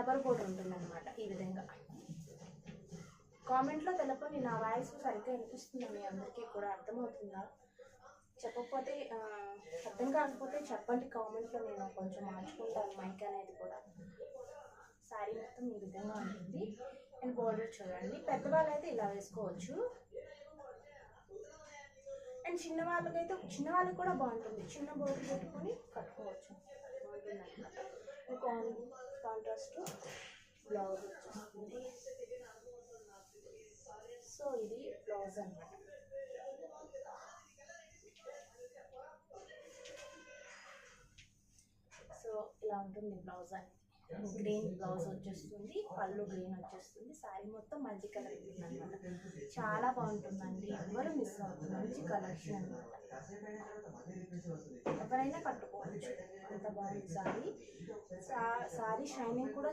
Double border ఉంటుంది అనమాట ఈ విధంగా. కామెంట్లో తెలపండి నా వాయిస్ సరిగ్గా వినిపిస్తుందా మీ అందరికీ కూడా అర్థమవుతుందా? చెప్పకపోతే అర్థం కాకపోతే చెప్పండి కామెంట్లో నేను కొంచెం మార్చుకుంటాను మైక్ అనేది కూడా. శారీ మొత్తం ఈ విధంగా ఉంటుంది. అండ్ బోర్డర్ చూడండి. పెద్దవాళ్ళు అయితే ఇలా వేసుకోవచ్చు. అండ్ చిన్న వాళ్ళకైతే చిన్న వాళ్ళకి కూడా బాగుంటుంది. చిన్న బోర్డర్ పెట్టుకొని కట్టుకోవచ్చు. బాగుంటుంది అనమాట కాంట్రాస్ట్ బ్లౌజ్ వచ్చేస్తుంది సో ఇది బ్లౌజ్ అనమాట సో ఇలా ఉంటుంది బ్లౌజ్ అనేది గ్రీన్ బ్లౌజ్ వచ్చేస్తుంది పళ్ళు గ్రీన్ వచ్చేస్తుంది శారీ మొత్తం మల్టీ కలర్ అనమాట చాలా బాగుంటుందండి. ఎవరు మిస్ అవ్వదు మంచి కలెక్షన్ అనమాట ఎవరైనా కట్టుకోవచ్చు. అంత సారీ. సారీ సా- షైనింగ్ కూడా